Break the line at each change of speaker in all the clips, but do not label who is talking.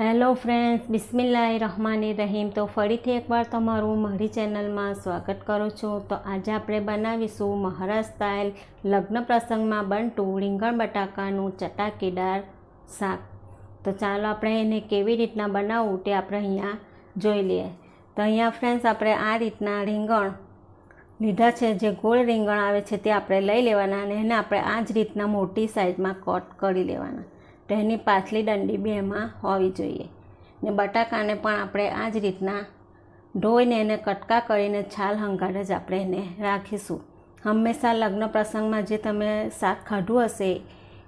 Hello friends બિસ્મિલ્લાહ રહમાન રહીમ તો ફરીથી એકવાર તમારું મારી ચેનલમાં સ્વાગત કરું છું. તો આજે આપણે બનાવીશું મહારાષ્ટ્ર સ્ટાઇલ લગ્ન પ્રસંગમાં બનતું રીંગણ બટાકાનું ચટાકેદાર શાક. તો ચાલો આપણે એને કેવી રીતના બનાવવું તે આપણે અહીંયા જોઈ લઈએ. તો અહીંયા ફ્રેન્ડ્સ, આપણે આ રીતના રીંગણ લીધા છે. જે ગોળ રીંગણ આવે છે તે આપણે લઈ લેવાના અને એને આપણે આ જ રીતના મોટી સાઇઝમાં કટ કરી લેવાના. તો એની પાછલી દંડી બી એમાં હોવી જોઈએ. ને બટાકાને પણ આપણે આ જ રીતના ધોઈને એને કટકા કરીને છાલ હંગાડ જ આપણે એને રાખીશું. હંમેશા લગ્ન પ્રસંગમાં જે તમે શાક ખાધું હશે,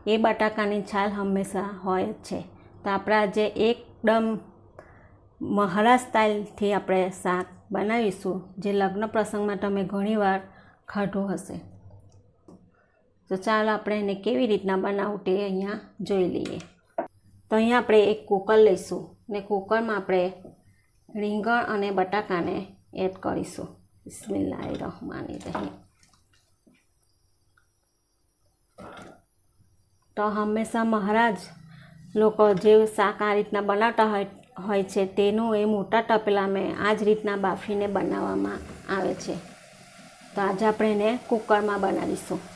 એ બટાકાની છાલ હંમેશા હોય જ છે. તો આપણા જે એકદમ મહારા સ્ટાઇલથી આપણે શાક બનાવીશું, જે લગ્ન પ્રસંગમાં તમે ઘણીવાર ખાધું હશે. તો ચાલો આપણે એને કેવી રીતના બનાવવું તે અહીંયા જોઈ લઈએ. તો અહીંયા આપણે એક કુકર લઈશું ને કુકરમાં આપણે રીંગણ અને બટાકાને એડ કરીશું. બિસ્મિલ્લા રહમાની રહી તો હંમેશા મહારાજ લોકો જે શાક આ રીતના બનાવતા હોય હોય છે તેનું એ મોટા તપેલામાં આ જ રીતના બાફીને બનાવવામાં આવે છે. તો આજે આપણે એને કુકરમાં બનાવીશું.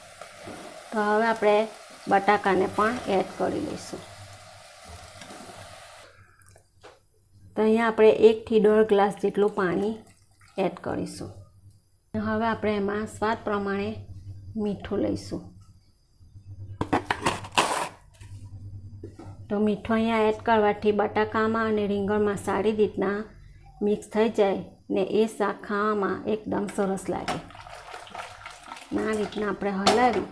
તો હવે આપણે બટાકાને પણ એડ કરી લઈશું. તો અહીંયા આપણે એકથી દોઢ ગ્લાસ જેટલું પાણી એડ કરીશું. હવે આપણે એમાં સ્વાદ પ્રમાણે મીઠું લઈશું. તો મીઠું અહીંયા એડ કરવાથી બટાકામાં અને રીંગણમાં સારી રીતના મિક્સ થઈ જાય ને એ શાક ખાવામાં એકદમ સરસ લાગે. આ રીતના આપણે હલાવી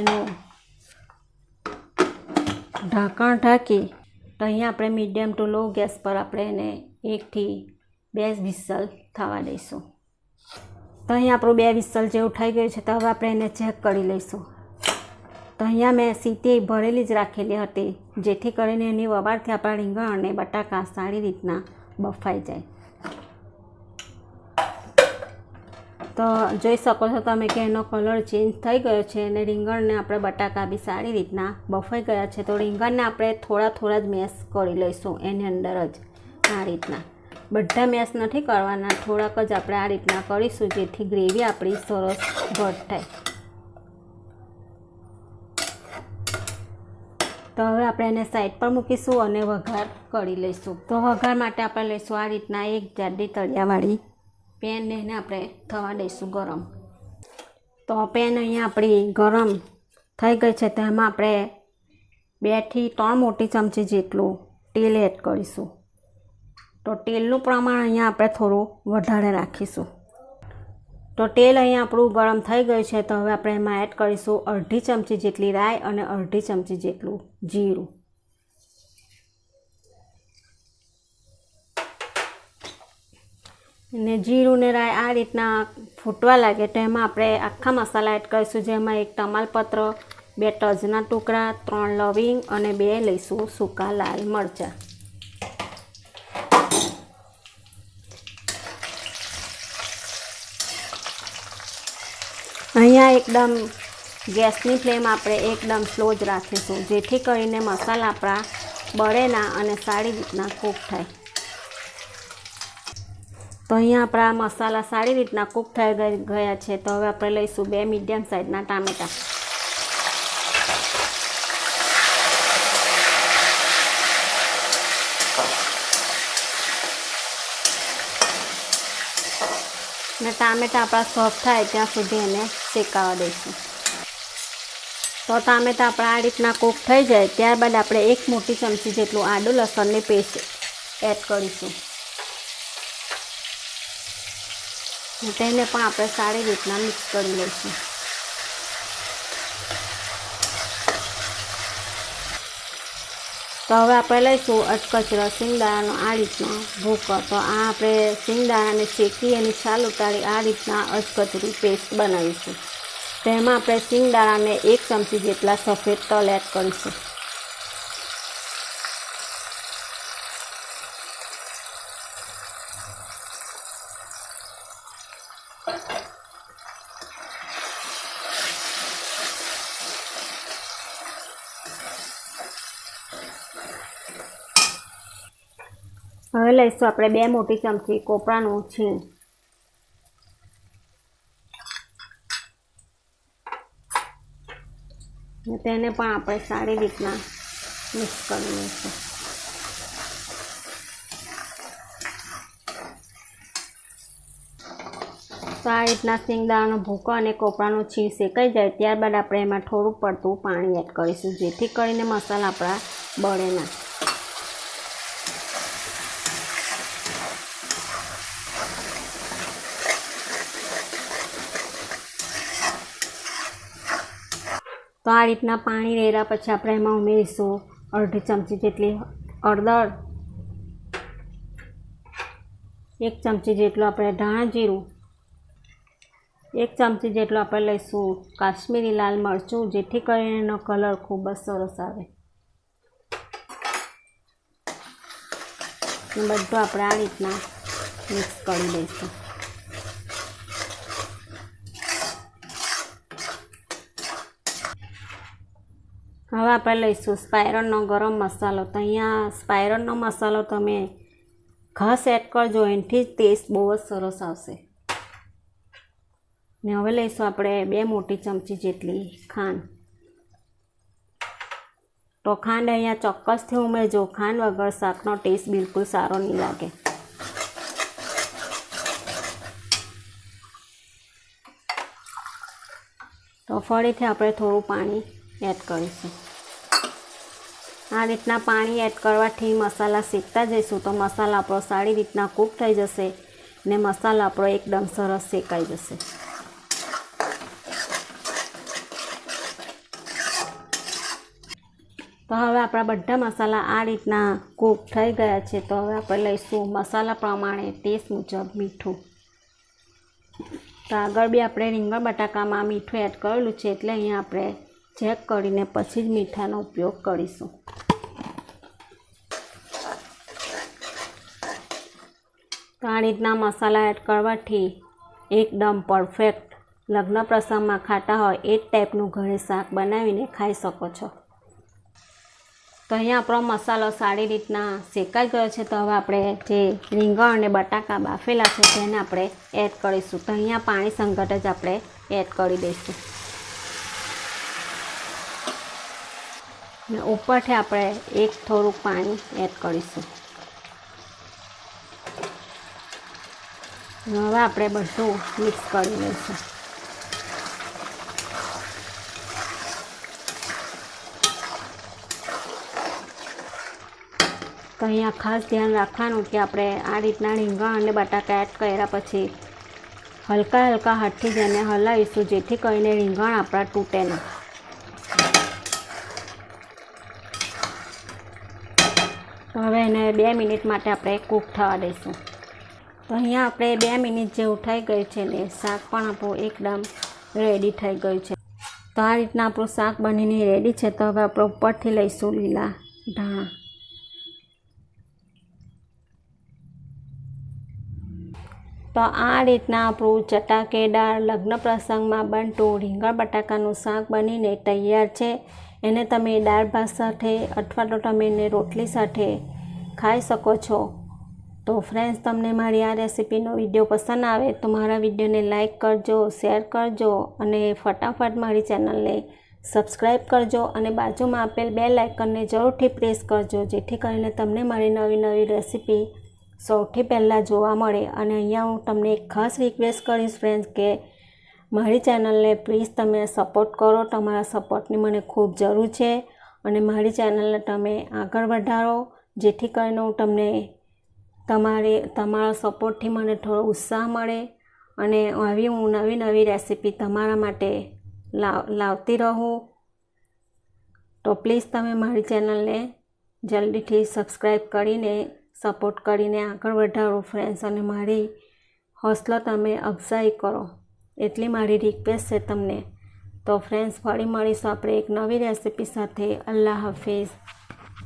એનું ઢાંકણ ઢાંકી તો અહીંયા આપણે મીડિયમ ટુ લો ગેસ પર આપણે એને એકથી બે વિસલ થવા દઈશું. તો અહીંયા આપણું બે વિસલ જેવું થઈ ગયું છે, તો હવે આપણે એને ચેક કરી લઈશું. તો અહીંયા મેં સીટી ભરેલી જ રાખેલી હતી, જેથી કરીને એની વવારથી આપણા રીંગણ અને બટાકા સારી રીતના બફાઈ જાય. તો જોઈ શકો છો તમે કે એનો કલર ચેન્જ થઈ ગયો છે અને રીંગણને આપણે બટાકા બી સારી રીતના બફાઈ ગયા છે. તો રીંગણને આપણે થોડા થોડા જ મેશ કરી લઈશું એની અંદર જ આ રીતના. બધા મેશ નથી કરવાના, થોડાક જ આપણે આ રીતના કરીશું જેથી ગ્રેવી આપણી સરસ ઘટ થાય. તો હવે આપણે એને સાઈડ પર મૂકીશું અને વઘાર કરી લઈશું. તો વઘાર માટે આપણે લઈશું આ રીતના એક જાડી તળિયાવાળી પેન એને આપણે થવા દઈશું ગરમ. તો પેન અહીંયા આપણી ગરમ થઈ ગઈ છે તેમાં આપણે બેથી ત્રણ મોટી ચમચી જેટલું તેલ એડ કરીશું. તો તેલનું પ્રમાણ અહીંયા આપણે થોડું વધારે રાખીશું. તો તેલ અહીંયા આપણું ગરમ થઈ ગયું છે, તો હવે આપણે એમાં એડ કરીશું અડધી ચમચી જેટલી રાઈ અને અડધી ચમચી જેટલું જીરું. ને જીરું ને રાય આ રીતના ફૂટવા લાગે તો એમાં આપણે આખા મસાલા એડ કરીશું, જેમાં એક તમાલપત્ર, બે ટજના ટુકડા, ત્રણ લવિંગ અને બે લઈશું સૂકા લાલ મરચાં. અહીંયા એકદમ ગેસની ફ્લેમ આપણે એકદમ સ્લો જ રાખીશું, જેથી કરીને મસાલા આપણા બળે ના અને સારી રીતના કૂક થાય. તો અહીંયા આપણા મસાલા સારી રીતના કૂક થઈ ગયા છે. તો હવે આપણે લઈશું બે મીડિયમ સાઇઝના ટામેટાં. ને ટામેટા આપણા સોફ્ટ થાય ત્યાં સુધી એને શેકાવા દઈશું. તો ટામેટા આપણા આ રીતના કૂક થઈ જાય. ત્યારબાદ આપણે એક મોટી ચમચી જેટલું આદુ લસણની પેસ્ટ એડ કરીશું. તેને પણ આપણે સારી રીતના મિક્સ કરી લઈશું. તો હવે આપણે લઈશું અટકચરો સિંગદાણાનો આ રીતના ભૂકો. તો આ આપણે સિંગદાણાને શેકી એની છાલ ઉતારી આ રીતના અટકચરી પેસ્ટ બનાવીશું. તેમાં આપણે સિંગદાણાને એક ચમચી જેટલા સફેદ તલ એડ કરીશું. લઈશું આપણે બે મોટી ચમચી કોપરાનું છીણ. તેને પણ આપણે સારી રીતના મિક્સ કરી લઈશું. તો આ રીતના સિંગદાણાનો ભૂકો અને કોપરાનું છીણ શેકાઈ જાય ત્યારબાદ આપણે એમાં થોડું પડતું પાણી એડ કરીશું, જેથી કરીને મસાલા આપણા બળે ના. તો આ રીતના પાણી રેડ્યા પછી આપણે એમાં ઉમેરીશું અડધી ચમચી જેટલી હળદર. એક ચમચી જેટલું આપણે ધાણા જીરું. એક ચમચી જેટલું આપણે લઈશું કાશ્મીરી લાલ મરચું, જેથી કરીને એનો કલર ખૂબ જ સરસ આવે. બધું આપણે આ રીતના મિક્સ કરી દઈશું. હવે આપણે લઈશું સ્પાયરનનો ગરમ મસાલો. તો અહીંયા સ્પાયરનનો મસાલો તમે ઘસ એડ કરજો, એનાથી ટેસ્ટ બહુ જ સરસ આવશે. ને હવે લઈશું આપણે બે મોટી ચમચી જેટલી ખાંડ. તો ખાંડ અહીંયા ચોક્કસથી ઉમેરજો. ખાંડ વગર શાકનો ટેસ્ટ બિલકુલ સારો નહીં લાગે. તો ફરીથી આપણે થોડું પાણી એડ કરીશું. આ રીતના પાણી એડ કરવાથી મસાલા શેકતા જઈશું તો મસાલા આપણો સારી રીતના કૂક થઈ જશે ને મસાલા આપણો એકદમ સરસ શેકાઈ જશે. તો હવે આપણા બધા મસાલા આ રીતના કૂક થઈ ગયા છે તો હવે આપણે લઈશું મસાલા પ્રમાણે ટેસ્ટ મુજબ મીઠું. તો આગળ બી આપણે રીંગણ બટાકામાં મીઠું એડ કરેલું છે એટલે અહીંયા આપણે ચેક કરીને પછી જ મીઠાનો ઉપયોગ કરીશું. તો આ રીતના મસાલા એડ કરવાથી એકદમ પરફેક્ટ લગ્ન પ્રસંગમાં ખાતા હોય એ જ ટાઈપનું ઘરે શાક બનાવીને ખાઈ શકો છો. તો અહીંયા આપણો મસાલો સારી રીતના શેકાઈ ગયો છે તો હવે આપણે જે રીંગણ અને બટાકા બાફેલા છે તેને આપણે એડ કરીશું. તો અહીંયા પાણી સંગત જ આપણે એડ કરી દઈશું. ને ઉપરથી આપણે એક થોડુંક પાણી એડ કરીશું. હવે આપણે બધું મિક્સ કરી લઈશું. તો અહીંયા ખાસ ધ્યાન રાખવાનું કે આપણે આ રીતના રીંગણ અને બટાકા એડ કર્યા પછી હલકા હલકા હાથથી જ એને હલાવીશું, જેથી કરીને રીંગણ આપણા તૂટે ના તો હવે એને બે મિનિટ માટે આપણે કૂક થવા દઈશું. તો અહીંયા આપણે બે મિનિટ જેવું થઈ ગયું છે ને, શાક પણ આપણું એકદમ રેડી થઈ ગયું છે. તો આ રીતના આપણું શાક બનીને રેડી છે, તો હવે આપણે ઉપરથી લઈશું લીલા ધાણા. તો આ રીતના આપણું ચટાકેદાર લગ્ન પ્રસંગમાં બનતું રીંગણ બટાકાનું શાક બનીને તૈયાર છે. એને તમે દાળ ભાત સાથે અથવા તો તમે એને રોટલી સાથે ખાઈ શકો છો. તો ફ્રેન્ડ્સ તમને મારી આ રેસીપીનો વીડિયો પસંદ આવે તો મારા વિડીયોને લાઇક કરજો શેર કરજો અને ફટાફટ મારી ચેનલને સબસ્ક્રાઈબ કરજો અને બાજુમાં આપેલ બે લાઇકનને જરૂરથી પ્રેસ કરજો જેથી કરીને તમને મારી નવી નવી રેસીપી સૌથી પહેલાં જોવા મળે. અને અહીંયા હું તમને એક ખાસ રિક્વેસ્ટ કરીશ ફ્રેન્ડ્સ કે મારી ચેનલને પ્લીઝ તમે સપોર્ટ કરો. તમારા સપોર્ટની મને ખૂબ જરૂર છે અને મારી ચેનલને તમે આગળ વધારો. જેથી કરીને હું તમને તમારી, તમારા સપોર્ટથી મને થોડો ઉત્સાહ મળે અને આવી હું નવી નવી રેસીપી તમારા માટે લાવ, લાવતી રહું. તો પ્લીઝ તમે મારી ચેનલને જલ્દીથી સબસ્ક્રાઈબ કરીને, સપોર્ટ કરીને આગળ વધારો ફ્રેન્ડ્સ અને મારી હોસલો તમે અફઝાઈ કરો. એટલી મારી રિક્વેસ્ટ છે તમને. તો ફ્રેન્ડ્સ ફરી મળીશું આપણે એક નવી રેસીપી સાથે. અલ્લાહ હાફિઝ.